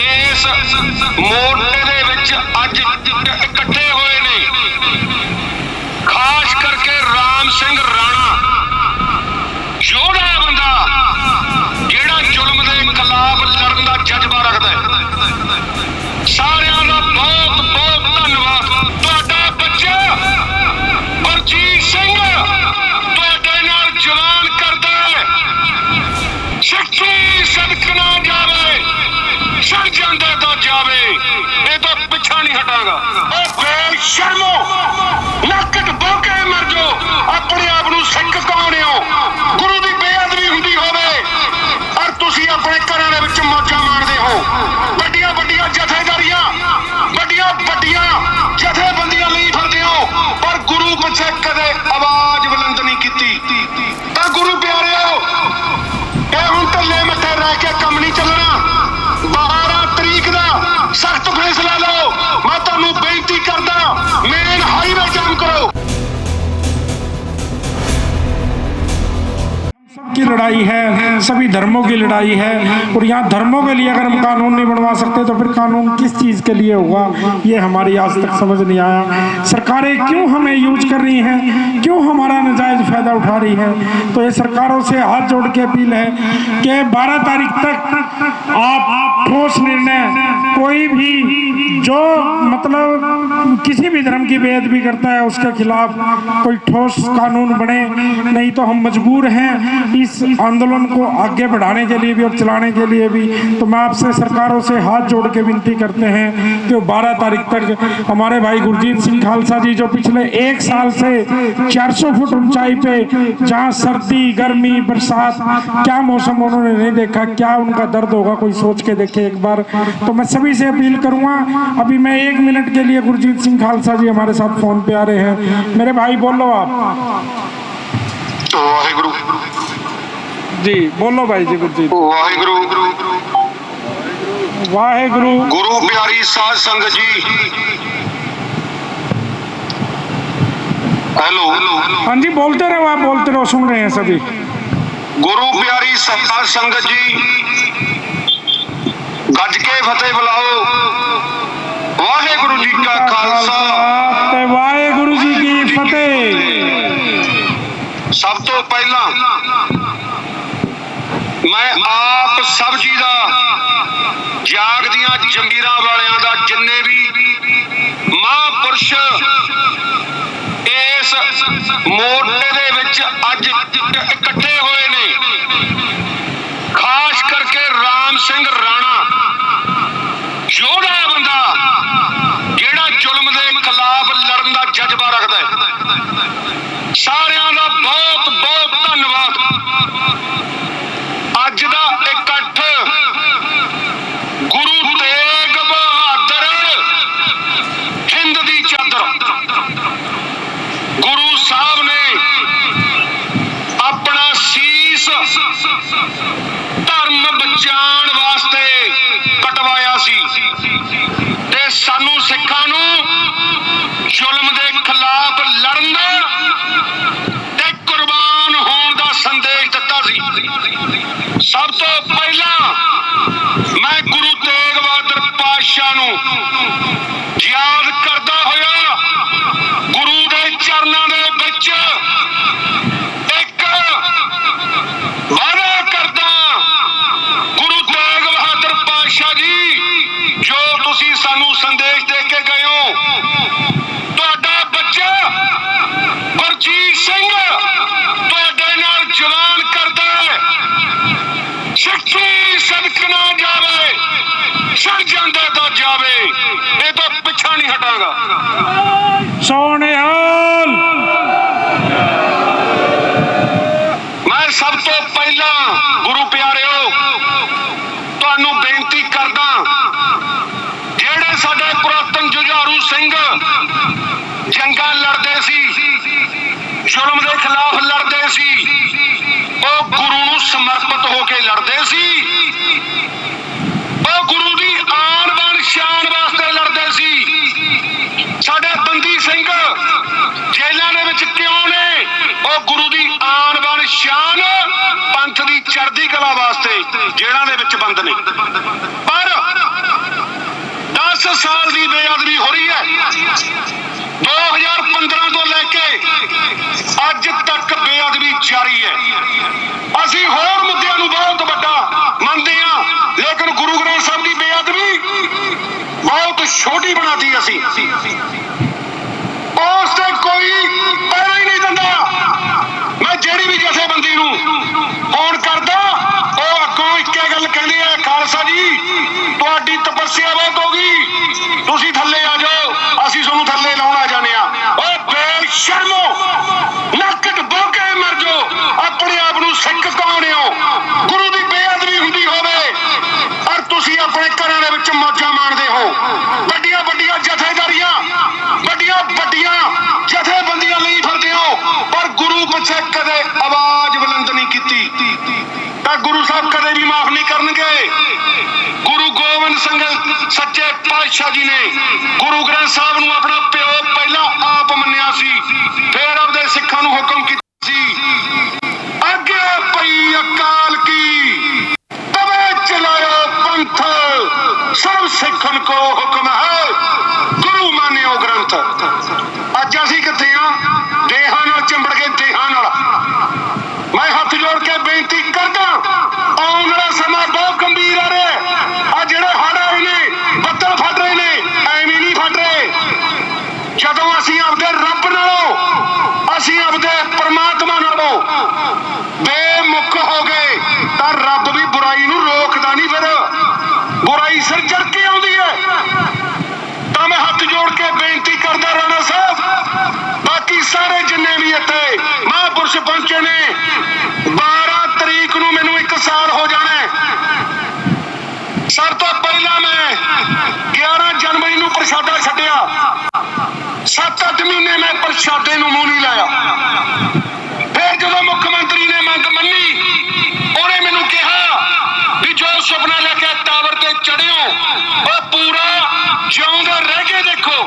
ਇਸ ਮੋਰਚੇ ਦੇ ਵਿੱਚ ਅੱਜ ਇਕੱਠੇ ਹੋਏ ਨੇ। ਖਾਸ ਕਰਕੇ ਰਾਮ ਸਿੰਘ ਰਾਣਾ। ਯੋਧਾ ਬੰਦਾ ਜਿਹੜਾ ਜ਼ੁਲਮ ਦੇ ਖਿਲਾਫ ਲੜਨ ਦਾ ਜਜ਼ਬਾ ਰੱਖਦਾ ਹੈ। ਸਾਰਿਆਂ ਦਾ ਬਹੁਤ ਬਹੁਤ ਧੰਨਵਾਦ ਤੁਹਾਡਾ ਬੱਚਾ ਗੁਰਜੀਤ ਸਿੰਘ ਤੁਹਾਡੇ ਨਾਲ ਜਵਾਨ ਕਰਦਾ ਹੈ ਸਿੱਖੀ ਸਦਕ ਨਾ ਜਾਵੇ ਸੜ ਜਾਂਦਾ ਤਾਂ ਜਾਵੇ ਇਹ ਤਾਂ ਪਿੱਛਾ ਨਹੀਂ ਹਟਾਂਗਾ ਉਹ ਨੱਕਟ ਬੋਕੇ ਮਰ ਜੋ ਆਪਣੇ ਆਪ ਨੂੰ ਸਿੱਖ ਕਹਾਉਂਦੇ ਹੋ ਗੁਰੂ ਦੀ ਬੇਅਦਬੀ ਹੁੰਦੀ ਹੋਵੇ ਔਰ ਤੁਸੀਂ ਆਪਣੇ ਘਰਾਂ ਦੇ ਵਿੱਚ ਮੌਜਾਂ ਮਾਣਦੇ ਹੋ। की लड़ाई है, सभी धर्मों की लड़ाई है, और यहाँ धर्मों के लिए अगर हम कानून नहीं बनवा सकते तो फिर कानून किस चीज़ के लिए होगा ये हमारी आज तक समझ नहीं आया। सरकारें क्यों हमें यूज़ कर रही हैं? क्यों हमारा नजायज़ फ़ायदा उठा रही हैं? तो ये सरकारों से हाथ जोड़ के अपील है कि बारह तारीख तक आप ठोस निर्णय कोई भी जो मतलब किसी भी धर्म की बेअदबी करता है, उसके खिलाफ कोई ठोस कानून बने, नहीं तो हम मजबूर हैं इस आंदोलन को आगे बढ़ाने के लिए भी और चलाने के लिए भी। तो मैं आपसे सरकारों से हाथ जोड़ के विनती करते हैं कि 12 तारीख तक हमारे भाई गुरजीत सिंह खालसा जी, जो पिछले एक साल से 400 फुट ऊंचाई पे, जहाँ सर्दी, गर्मी, बरसात, क्या मौसम उन्होंने नहीं देखा, क्या उनका दर्द होगा, कोई सोच के देखे एक बार। तो मैं सभी सभी से अपील करूँगा। अभी मैं एक मिनट के लिए गुरजीत सिंह खालसा जी हमारे साथ फ़ोन पे आ रहे हैं। मेरे भाई बोलो आप। जी बोलो भाई जी गुरजीत। वाहे गुरु गुरु प्यारी साध संग जी। हेलो। हाँ जी बोलते रहो आप बोलते रहो सुन रहे हैं सभी। गुरु प्यारी संग जी। ਗੱਜ ਕੇ ਫਤਿਹ ਬੁਲਾਓ। ਵਾਹਿਗੁਰੂ ਜੀ ਕਾ ਖਾਲਸਾ। ਤੇ ਵਾਹਿਗੁਰੂ ਜੀ ਕੀ ਫਤਿਹ। ਸਭ ਤੋਂ ਪਹਿਲਾਂ ਮੈਂ ਆਪ ਸਭ ਜੀ ਦਾ ਜਾਗਦੀਆਂ ਜੰਗੀਰਾਂ ਵਾਲਿਆਂ ਦਾ ਜਿੰਨੇ ਵੀ ਮਹਾਂਪੁਰਸ਼ ਇਸ ਮੋਰਚੇ ਦੇ ਵਿੱਚ ਅੱਜ ਇਕੱਠੇ ਹੋਏ ਨੇ ਖਾਸ ਕਰਕੇ ਰਾਮ ਸਿੰਘ ਰਾਣਾ ਯੋਧਾ ਹੈ ਬੰਦਾ ਜਿਹੜਾ ਜ਼ੁਲਮ ਦੇ ਖਿਲਾਫ ਲੜਨ ਦਾ ਜਜ਼ਬਾ ਰੱਖਦਾ ਹੈ ਸਾਰਿਆਂ ਦਾ ਬਹੁਤ ਬਹੁਤ ਧੰਨਵਾਦ ਅੱਜ ਦਾ ਇਕੱਠ ਗੁਰੂ ਤੇਗ ਬਹਾਦਰ ਹਿੰਦ ਦੀ ਚਾਦਰ ਗੁਰੂ ਸਾਹਿਬ ਨੇ ਆਪਣਾ ਸੀਸ ਧਰਮ ਬਚਾਉਣ ਵਾਸਤੇ ਕਟਵਾਇਆ ਸੀ ਤੇ ਸਾਨੂੰ ਸਿੱਖਾਂ ਨੂੰ ਜ਼ੁਲਮ ਦੇ ਖਿਲਾਫ ਲੜਨ ਦਾ ਤੇ ਕੁਰਬਾਨ ਹੋਣ ਦਾ ਸੰਦੇਸ਼ ਦਿੱਤਾ ਸੀ। ਸਭ ਤੋਂ ਪਹਿਲਾਂ ਮੈਂ ਗੁਰੂ ਤੇਗ ਬਹਾਦਰ ਪਾਤਸ਼ਾਹ ਨੂੰ ਯਾਦ ਕਰ ਹੋਇਆ ਗੁਰੂ ਦੇ ਚਰਨਾਂ ਦੇ ਵਿੱਚ ਇੱਕ ਵਾਅਦਾ ਕਰਦਾ ਗੁਰੂ ਤੇਗ ਬਹਾਦਰ ਪਾਤਸ਼ਾਹ ਜੀ ਜੋ ਤੁਸੀਂ ਸਾਨੂੰ ਸੰਦੇਸ਼ ਦੇ ਕੇ ਗਏ ਹੋ ਤੁਹਾਡਾ ਬੱਚਾ ਗੁਰਜੀਤ ਸਿੰਘ ਤੁਹਾਡੇ ਨਾਲ ਜਵਾਨ ਕਰਦਾ ਹੈ ਸਿੱਖੀ ਸਦਕ ਨਾ ਜਾਵੇ ਸੜ ਜਾਂਦਾ ਤਾਂ ਜਾਵੇ ਇਹ ਤਾਂ ਪਿੱਛਾ ਨਹੀਂ ਹਟਾਂਗਾ। ਸੋਨਿਹਾਲ ਮੈਂ ਸਭ ਤੋਂ ਪਹਿਲਾਂ ਗੁਰੂ ਪਿਆਰਿਓ ਤੁਹਾਨੂੰ ਬੇਨਤੀ ਕਰਦਾ ਜਿਹੜੇ ਸਾਡੇ ਪੁਰਾਤਨ ਜੁਝਾਰੂ ਸਿੰਘ ਜੰਗਾਂ ਲੜਦੇ ਸੀ ਜ਼ੁਲਮ ਦੇ ਖਿਲਾਫ ਲੜਦੇ ਸੀ ਉਹ ਗੁਰੂ ਨੂੰ ਸਮਰਪਿਤ ਹੋ ਕੇ ਲੜਦੇ ਸੀ ਉਹ ਗੁਰੂ ਦੀ ਆਨ ਬਾਣ ਸ਼ਾਨ ਵਾਸਤੇ ਲੜਦੇ ਸੀ ਸਾਡੇ ਬੰਦੀ ਸਿੰਘ ਜੇਲ੍ਹਾਂ ਦੇ ਵਿੱਚ ਕਿਉਂ ਨੇ ਉਹ ਗੁਰੂ ਦੀ ਆਨ ਬਾਣ ਸ਼ਾਨ ਪੰਥ ਦੀ ਚੜ੍ਹਦੀ ਕਲਾ ਵਾਸਤੇ ਜੇਲ੍ਹਾਂ ਦੇ ਵਿੱਚ ਬੰਦ ਨੇ। ਪਰ 10 ਸਾਲ ਦੀ ਬੇਅਦਬੀ ਹੋ ਰਹੀ ਹੈ। 2015 ਤੋਂ ਲੈ ਕੇ ਅੱਜ ਤੱਕ ਬੇਅਦਬੀ ਜਾਰੀ ਹੈ। ਅਸੀਂ ਹੋਰ ਮੁੱਦਿਆਂ ਨੂੰ ਬਹੁਤ ਵੱਡਾ ਮੰਨਦੇ ਹਾਂ, ਲੇਕਿਨ ਗੁਰੂ ਗ੍ਰੰਥ ਸਾਹਿਬ ਦੀ ਬੇਅਦਬੀ ਬਹੁਤ ਛੋਟੀ ਬਣਾਤੀ ਅਸੀਂ ਉਸ ਤੇ ਕੋਈ ਪੈਰਾ ਹੀ ਨਹੀਂ ਦਿੰਦਾ ਮੈਂ ਜਿਹੜੀ ਵੀ ਜਥੇਬੰਦੀ ਨੂੰ ਫੋਨ ਕਰਦਾ ਉਹ ਅੱਗੋਂ ਇੱਕੇ ਗੱਲ ਕਹਿੰਦੇ ਆ ਖਾਲਸਾ ਜੀ ਤੁਹਾਡੀ ਬਹੁਤ ਹੋ ਗਈ। ਤੁਸੀਂ ਥੱਲੇ ਆ ਜਾਓ, ਅਸੀਂ ਤੁਹਾਨੂੰ ਥੱਲੇ ਲਾਉਣ ਆ ਆ ਓਏ ਬੇਸ਼ਰਮੋ ਨੱਕ ਡਬੋ ਮਰ ਜਾਓ। ਆਪਣੇ ਆਪ ਨੂੰ ਸਿੱਖ ਕਹਾਉਂਦੇ ਹੋ? ਗੁਰੂ ਦੀ ਬੇਅਦਬੀ ਹੁੰਦੀ ਹੋਵੇ ਔਰ ਤੁਸੀਂ ਆਪਣੇ ਘਰਾਂ ਦੇ ਵਿੱਚ ਮੌਜਾਂ ਮਾਣਦੇ ਹੋ। ਵੱਡੀਆਂ ਵੱਡੀਆਂ ਜਥੇਦਾਰੀਆਂ, ਵੱਡੀਆਂ ਵੱਡੀਆਂ ਜਥੇਬੰਦੀਆਂ ਲਈ ਫਿਰਦੇ ਹੋ, ਪਰ ਗੁਰੂ ਪਿੱਛੇ ਕਦੇ ਆਵਾਜ਼ ਬੁਲੰਦ ਨਹੀਂ ਕੀਤੀ। ਤਾਂ ਗੁਰੂ ਸਾਹਿਬ ਕਦੇ ਵੀ ਮਾਫ ਨਹੀਂ ਕਰਨਗੇ। ਗੁਰੂ ਗੋਬਿੰਦ ਸੱਚੇ ਪਾਤਸ਼ਾਹ ਜੀ ਨੇ ਗੁਰੂ ਗ੍ਰੰਥ ਸਾਹਿਬ ਨੂੰ ਆਪਣਾ ਪਿਓ ਪਹਿਲਾਂ ਆਪ ਮੰਨਿਆ ਸੀ, ਫਿਰ ਆਪਦੇ ਸਿੱਖਾਂ ਨੂੰ ਹੁਕਮ ਕੀਤਾ ਸੀ। ਅੱਗੇ ਪੰਥ, ਸਰਬ ਕੋ ਹੁਕਮ ਹੈ, ਗੁਰੂ ਮਾਨਿਓ ਗ੍ਰੰਥ। ਅੱਜ ਅਸੀਂ ਕਿੱਥੇ ਆ? ਦੇਹਾਂ ਨਾਲ ਚਿੰਬੜ ਕੇ ਦੇਹਾਂ ਨਾਲ। ਮੈਂ ਹੱਥ ਜੋੜ ਕੇ ਬੇਨਤੀ ਕਰਦਾ ਆਉਣ ਵਾਲਾ ਸਮਾਂ ਬਹੁਤ ਗੰਭੀਰ ਆ ਰਿਹਾ ਆ ਜਿਹੜੇ ਹੜ੍ਹ ਆਏ ਨੇ ਬੱਦਲ ਫਟ ਰਹੇ ਨੇ ਐਵੇਂ ਨਹੀਂ ਫਟ ਰਹੇ ਜਦੋਂ ਅਸੀਂ ਆਪਦੇ ਰੱਬ ਨਾਲੋਂ ਅਸੀਂ ਆਪਦੇ ਪ੍ਰਮਾਤਮਾ ਨਾਲੋਂ ਬੇਮੁਖ ਹੋ ਗਏ ਤਾਂ ਰੱਬ ਵੀ ਬੁਰਾਈ ਨੂੰ ਰੋਕਦਾ ਨਹੀਂ ਫਿਰ ਬੁਰਾਈ ਸਿਰ ਚੜ ਕੇ ਆਉਂਦੀ ਹੈ। ਤਾਂ ਮੈਂ ਹੱਥ ਜੋੜ ਕੇ ਬੇਨਤੀ ਕਰਦਾ ਰਾਣਾ ਸਾਹਿਬ, ਬਾਕੀ ਸਾਰੇ ਜਿੰਨੇ ਵੀ ਇੱਥੇ ਮਹਾਂਪੁਰਸ਼ ਪਹੁੰਚੇ ਨੇ 12 ਤਰੀਕ ਨੂੰ ਮੈਨੂੰ ਇੱਕ ਸਾਲ ਹੋ ਜਾਣਾ ਹੈ। ਸਭ ਤੋਂ ਪਹਿਲਾਂ ਮੈਂ 11 ਜਨਵਰੀ ਨੂੰ ਪ੍ਰਸ਼ਾਦਾ ਛੱਡਿਆ। 7-8 ਮਹੀਨੇ ਮੈਂ ਪ੍ਰਸ਼ਾਦੇ ਨੂੰ ਮੂੰਹ ਨਹੀਂ ਲਾਇਆ। ਫਿਰ ਜਦੋਂ ਮੁੱਖ ਮੰਤਰੀ ਨੇ ਮੰਗ ਮੰਨੀ, ਉਹਨੇ ਮੈਨੂੰ ਕਿਹਾ ਵੀ ਜੋ ਸੁਪਨਾ ਲੈ ਕੇ ਤੇ ਚੜਿਓ। ਉਹ ਪੂਰਾ ਜਿਉਂਦਾ ਰਹਿ ਕੇ ਦੇਖੋ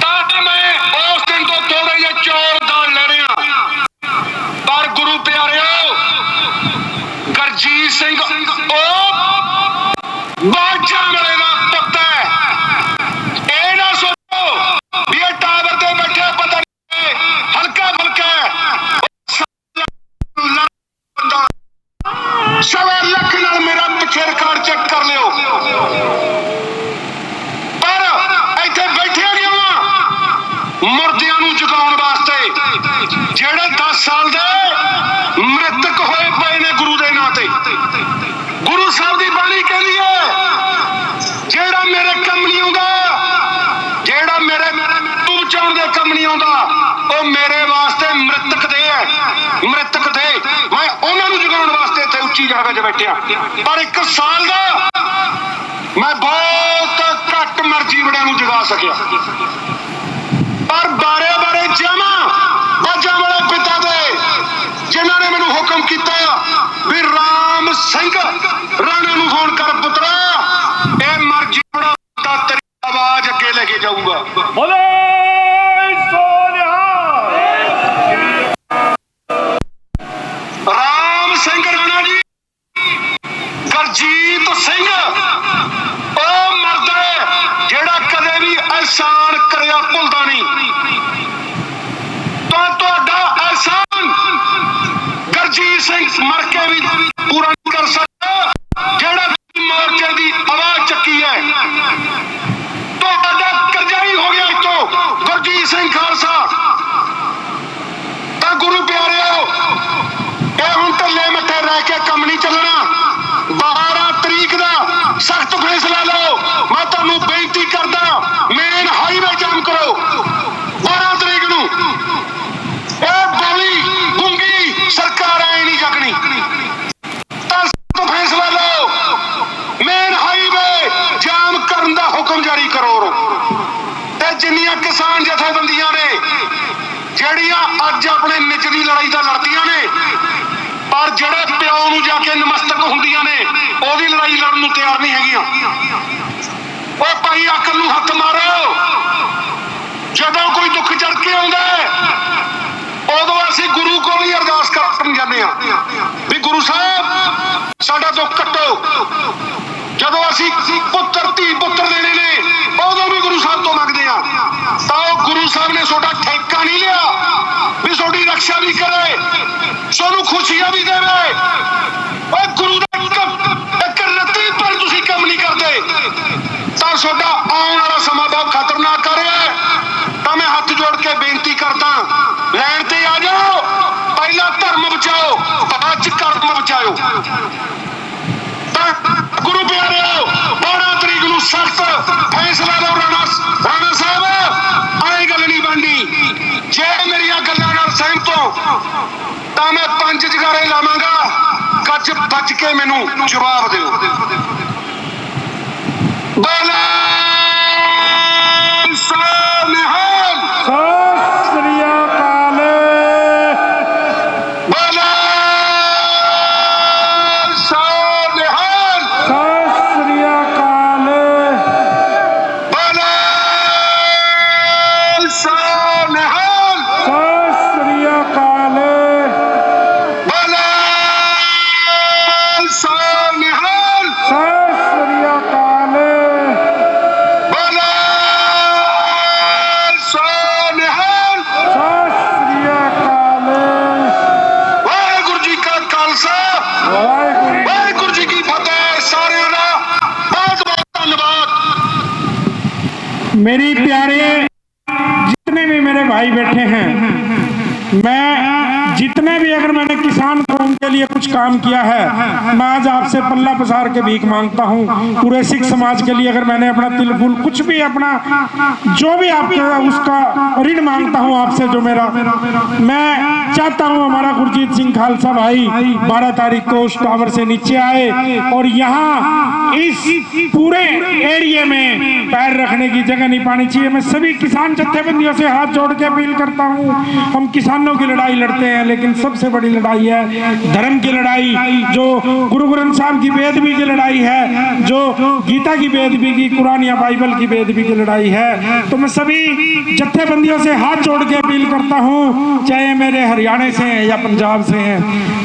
ਤਾਂ ਮੈਂ ਉਸ ਦਿਨ ਤੋਂ ਥੋੜੇ ਜਿਹਾ ਚੌਰ ਦਾਲ ਲੈ ਰਿਹਾ ਪਰ ਗੁਰੂ ਪਿਆਰਿਓ ਗਰਜੀਤ ਸਿੰਘ ਉਹ ਬਾਜਾ ਮਰੇ ਦਾ ਪੁੱਤ ਹੈ ਇਹ ਨਾ ਸੋਚੋ ਵੀ ਇਹ ਟਾਵਰ ਤੇ ਬੈਠੇ ਪਤਾ ਨਹੀਂ ਹਲਕਾ ਫੁਲਕਾ ਹੈ। ਬੰਦਾ ਸਵਾ ਲੱਖ ਨਾਲ ਮੇਰਾ ਪਿੱਛੇ ਰਿਕਾਰਡ ਚੈੱਕ ਕਰ ਲਿਓ ਪਰ ਇੱਥੇ ਬੈਠੇ ਕਿਉਂ ਆ ਮੁਰਦਿਆਂ ਨੂੰ ਜਗਾਉਣ ਵਾਸਤੇ ਜਿਹੜੇ 10 ਸਾਲ ਦੇ ਮ੍ਰਿਤਕ ਹੋਏ ਪਏ ਨੇ ਗੁਰੂ ਦੇ ਨਾਂ ਤੇ ਗੁਰੂ ਸਾਹਿਬ ਦੀ ਬਾਣੀ ਕਹਿੰਦੀ ਹੈ ਜਿਹੜਾ ਮੇਰੇ ਕੰਮ ਨਹੀਂ ਆਉਂਦਾ ਜਿਹੜਾ ਮੇਰੇ ਤੂੰ ਚਾਉਣ ਦੇ ਕੰਮ ਨਹੀਂ ਆਉਂਦਾ ਉਹ ਮੇਰੇ ਵਾਸਤੇ ਮ੍ਰਿਤਕ ਦੇ ਹੈ। ਮ੍ਰਿਤਕ ਦੇ। ਮੈਂ ਉਹਨਾਂ ਨੂੰ ਜਗਾਉਣ ਵਾਸਤੇ ਇੱਥੇ ਉੱਚੀ ਜਗ੍ਹਾ 'ਤੇ ਬੈਠਿਆ। ਪਰ ਇੱਕ ਸਾਲ ਦਾ ਮੈਂ ਬਹੁਤ ਘੱਟ ਮਰਜ਼ੀ ਵੜਿਆਂ ਨੂੰ ਜਗਾ ਸਕਿਆ। ਪਰ ਬਾਰੇ ਬਾਰੇ ਜਾਵਾਂ ਬਾਜਾਂ ਵਾਲੇ ਪਿਤਾ ਦੇ ਜਿਨ੍ਹਾਂ ਨੇ ਮੈਨੂੰ ਹੁਕਮ ਕੀਤਾ ਵੀ ਰਾਮ ਸਿੰਘ ਰਾਣਾ ਨੂੰ ਫੋਨ ਕਰ ਪੁੱਤਰਾ, ਇਹ ਮਰਜ਼ੀ ਬੜਾ ਤੇਰੀ ਆਵਾਜ਼ ਅੱਗੇ ਲੈ ਕੇ ਜਾਊਗਾ। ਬੋਲੇ ਸੋਨਿਹਾ ਰਾਮ ਸਿੰਘ ਰਾਣਾ ਜੀ ਗਰਜੀਤ ਸਿੰਘ ਉਹ ਮਰਦ ਹੈ ਜਿਹੜਾ ਕਦੇ ਵੀ ਅਹਿਸਾਨ ਕਰਿਆ ਭੁੱਲਦਾ ਨਹੀਂ ਤਾਂ ਤੁਹਾਡਾ ਅਹਿਸਾਨ ਗਰਜੀਤ ਸਿੰਘ ਮਰ ਕੇ ਵੀ ਪੂਰਾ ਨਹੀਂ ਕਰ ਸਕਦਾ ਜਿਹੜਾ ਤੁਸੀਂ ਮੋਰਚੇ ਦੀ ਆਵਾਜ਼ ਚੱਕੀ ਹੈ ਤੁਹਾਡਾ ਕਰਜ਼ਾ ਹੀ ਹੋ ਗਿਆ ਇਤੋਂ ਗੁਰਜੀਤ ਸਿੰਘ ਖਾਲਸਾ ਤਾਂ ਗੁਰੂ ਪਿਆਰਿਓ ਇਹ ਹੁਣ ਢੱਲੇ ਮੱਥੇ ਕੰਮ ਨਹੀਂ ਚੱਲਣਾ। 12 ਤਰੀਕ ਦਾ ਸਖਤ ਫੈਸਲਾ ਲਓ। ਮੈਂ ਤੁਹਾਨੂੰ ਬੇਨਤੀ ਕਰਦਾ, ਮੇਨ ਹਾਈਵੇ ਜਾਮ ਕਰੋ। 12 ਤਰੀਕ ਨੂੰ। ਇਹ ਬੋਲੀ ਗੁੰਗੀ ਸਰਕਾਰ ਐ ਨਹੀਂ ਜਗਣੀ। ਤਾਂ ਫੈਸਲਾ ਲਓ। ਮੇਨ ਹਾਈਵੇ ਜਾਮ ਕਰਨ ਦਾ ਹੁਕਮ ਜਾਰੀ ਕਰੋ। ਤੇ ਜਿੰਨੀਆਂ ਕਿਸਾਨ ਜਥੇਬੰਦੀਆਂ ਨੇ, ਜਿਹੜੀਆਂ ਅੱਜ ਆਪਣੇ ਨਿੱਜ ਦੀ ਲੜਾਈ ਦਾ ਲੜਦੀਆਂ ਨੇ ਪਰ ਜਿਹੜੇ ਪਿਓ ਨੂੰ ਜਾ ਕੇ ਨਮਸਤਕ ਹੁੰਦੀਆਂ ਨੇ ਉਹਦੀ ਲੜਾਈ ਲੜਨ ਨੂੰ ਤਿਆਰ ਨਹੀਂ ਹੈਗੀਆਂ। ਉਹ ਭਾਈ ਅਕਲ ਨੂੰ ਹੱਥ ਮਾਰੋ। ਜਦੋਂ ਕੋਈ ਦੁੱਖ ਚੜ ਕੇ ਆਉਂਦਾ ਉਦੋਂ ਅਸੀਂ ਗੁਰੂ ਕੋਲ ਹੀ ਅਰਦਾਸ ਕਰਨ ਜਾਂਦੇ ਆ ਵੀ ਗੁਰੂ ਸਾਹਿਬ, ਸਾਡਾ ਦੁੱਖ ਕੱਟੋ। ਜਦੋਂ ਅਸੀਂ ਪੁੱਤਰ, ਧੀ, ਪੁੱਤਰ ਦੇਣੇ ਨੇ, ਉਦੋਂ ਵੀ ਗੁਰੂ ਸਾਹਿਬ ਤੋਂ ਮੰਗਦੇ ਆ ਤਾਂ ਉਹ ਗੁਰੂ ਸਾਹਿਬ ਨੇ ਤੁਹਾਡਾ ਠੇਕਾ ਨਹੀਂ ਲਿਆ। ਤੁਹਾਡੀ ਰੱਖਿਆ ਵੀ ਕਰੇ, ਤੁਹਾਨੂੰ ਖੁਸ਼ੀਆਂ ਵੀ ਦੇਵੇ। ਓਏ ਗੁਰੂ ਦਾ ਇੱਕ ਰੱਤੀ ਪਰ ਤੁਸੀਂ ਕੰਮ ਨਹੀਂ ਕਰਦੇ। ਤਾਂ ਤੁਹਾਡਾ ਆਉਣ ਵਾਲਾ ਸਮਾਂ ਬਹੁਤ ਖਤਰਨਾਕ ਕਰ ਰਿਹਾ ਤਾਂ ਮੈਂ ਹੱਥ ਜੋੜ ਕੇ ਬੇਨਤੀ ਕਰਦਾ, ਲੈਣ ਤੇ ਆ ਜਾਓ, ਪਹਿਲਾਂ ਧਰਮ ਬਚਾਓ, ਬਾਅਦ ਚ ਕਰਮ ਬਚਾਓ ਤਾਂ ਗੁਰੂ ਪਿਆਰਿਓ 12 ਤਰੀਕ ਨੂੰ ਸਖਤ ਫੈਸਲਾ ਲਓ, ਰਾਣਾ ਰਾਣਾ ਸਾਹਿਬ ਆਏ ਗੱਲ ਨਹੀਂ ਬਣਨੀ ਜੇ ਮੇਰੀਆਂ ਗੱਲਾਂ ਨਾਲ ਸਹਿਮਤ ਹੋ ਤਾਂ ਮੈਂ ਪੰਜ ਜਗਾਰੇ ਲਾਵਾਂਗਾ। ਗੱਜ ਬੱਜ ਕੇ ਮੈਨੂੰ ਜਵਾਬ ਦਿਓ। ਬੋਲੇ भाई बैठे हैं। मैं जितने भी अगर मैंने किसान के लिए कुछ काम किया है, मैं आज आपसे पल्ला पसार के भीख माँगता हूँ। पूरे सिख समाज के लिए अगर मैंने अपना तिल फुल कुछ भी अपना, जो भी आपके उसका ऋण माँगता हूँ आपसे, जो मेरा, मैं चाहता हूँ हमारा गुरजीत सिंह खालसा भाई 12 तारीख को उस टावर से नीचे आए और यहाँ इस पूरे एरिया में पैर रखने की जगह नहीं पानी चाहिए। मैं सभी किसान जत्थेबंदियों से हाथ जोड़ के अपील करता हूँ, हम किसानों की लड़ाई लड़ते हैं, लेकिन सबसे बड़ी लड़ाई है धर्म की लड़ाई, जो गुरु ग्रंथ साहब की बेदबी की लड़ाई है, जो गीता की बेदबी की, कुरान या बाइबल की बेदबी की लड़ाई है। तो मैं सभी जत्थेबंदियों से हाथ जोड़ के अपील करता हूँ, चाहे मेरे हरियाणा से हैं या पंजाब से हैं,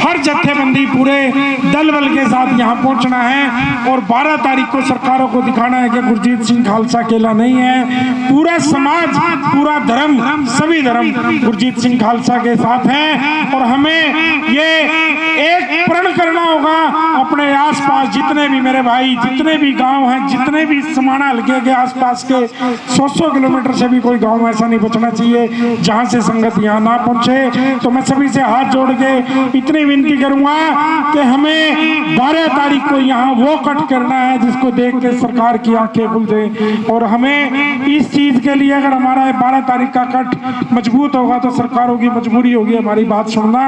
हर जत्थेबंदी पूरे दल बल के साथ यहाँ पहुँचना है और 12 तारीख को सरकारों को दिखाना है कि गुरजीत सिंह खालसा अकेला नहीं है। पूरा समाज, पूरा धर्म, सभी धर्म गुरजीत सिंह खालसा के साथ है और हमें ये एक प्रण करना होगा अपने आसपास जितने भी मेरे भाई, जितने भी गाँव हैं, जितने भी समाना हल्के के आसपास के सौ सौ किलोमीटर से भी कोई गाँव ऐसा नहीं बचना चाहिए जहाँ से संगत यहाँ ना पहुँचे। तो मैं सभी से हाथ जोड़ के इतनी विनती करूँगा कि हमें बारह तारीख को यहाँ वो कट करना है जिसको देख के सरकार की आँखें खुल जाए। और हमें इस चीज़ के लिए अगर हमारा बारह तारीख का कट मज़बूत होगा तो सरकारों की मजबूरी होगी हमारी बात सुनना।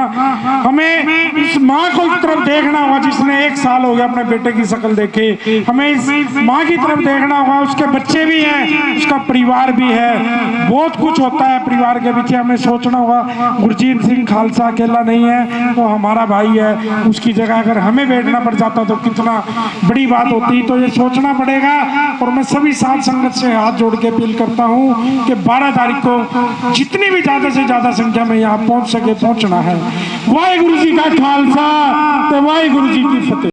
हमें इस माँ को तरफ़ देखना होगा, जिसने एक साल हो गया अपने बेटे की शक्ल देखे। हमें इस माँ की तरफ़ देखना होगा, उसके बच्चे भी हैं, उसका परिवार भी है। बहुत कुछ होता है परिवार के पीछे, हमें सोचना होगा, गुरजीत सिंह खालसा अकेला नहीं है, वो हमारा भाई है, उसकी जगह अगर हमें बैठना पड़ जाता तो कितना बड़ी बात होती। तो ये सोचना पड़ेगा, और मैं सभी साथ संगत से हाथ जोड़ के अपील करता हूँ कि 12 तारीख को जितनी भी ज़्यादा से ज़्यादा संख्या में यहाँ पहुँच सके, पहुँचना है। वाहे गुरु जी का खालसा तो वाहे गुरु जी की फतेह।